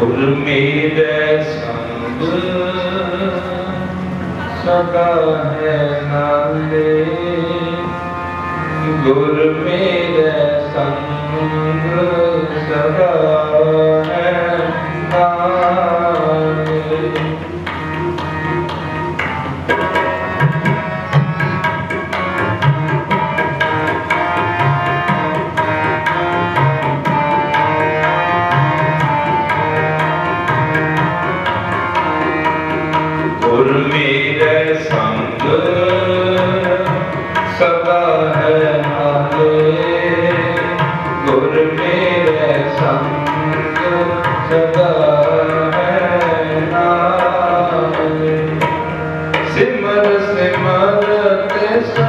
ਗੁਰ ਮੇਰੇ ਸੰਗ ਸਦਾ ਹੈ ਨਾਲੇ। ਗੁਰ ਮੇਰੇ ਸੰਗ ਸਦਾ ਮੇਰੇ ਸੰਗ। ਸਦਾ ਹੈ ਨਾਲੇ ਗੁਰ ਮੇਰੇ ਸੰਗ। ਸਦਾ ਹੈ ਨਾਲੇ ਸਿਮਰ ਸਿਮਰ ਤਿਸ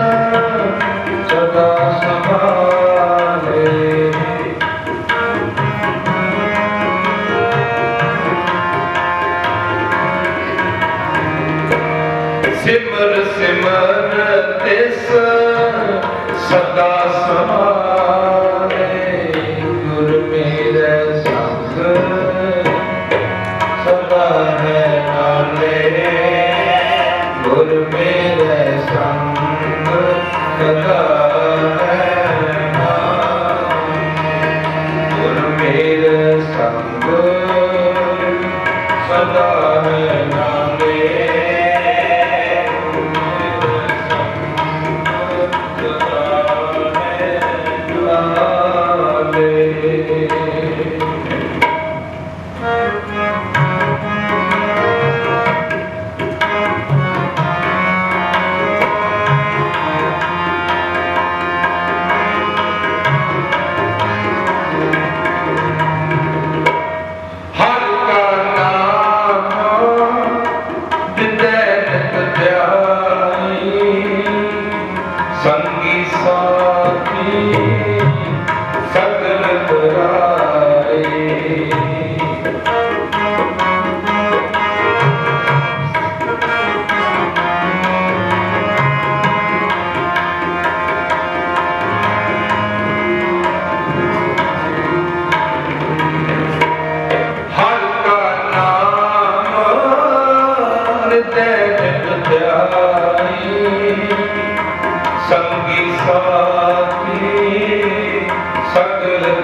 ਸਿਮਰ ਸਿਮਰ ਤਿਸ ਸਦਾ ਸਮਾਲੇ ਗੁਰ ਮੇਰੇ ਸੰਗ। ਸਦਾ ਹੈ ਨਾਲੇ ਗੁਰ ਮੇਰੇ ਸੰਗ। ਸਦਾ ਸਦਾ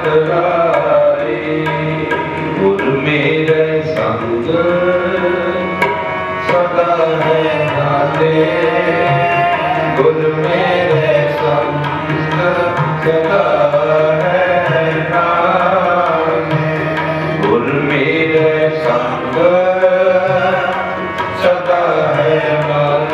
ਸਗਲ ਤਰਾਈ ਗੁਰ ਮੇਰੇ ਸੰਗ। ਸਦਾ ਹੈ ਨਾਲੇ, ਗੁਰ ਮੇਰੇ ਸੰਗ। ਸਦਾ ਹੈ ਨਾਲੇ, ਗੁਰ ਮੇਰੇ ਸੰਗ।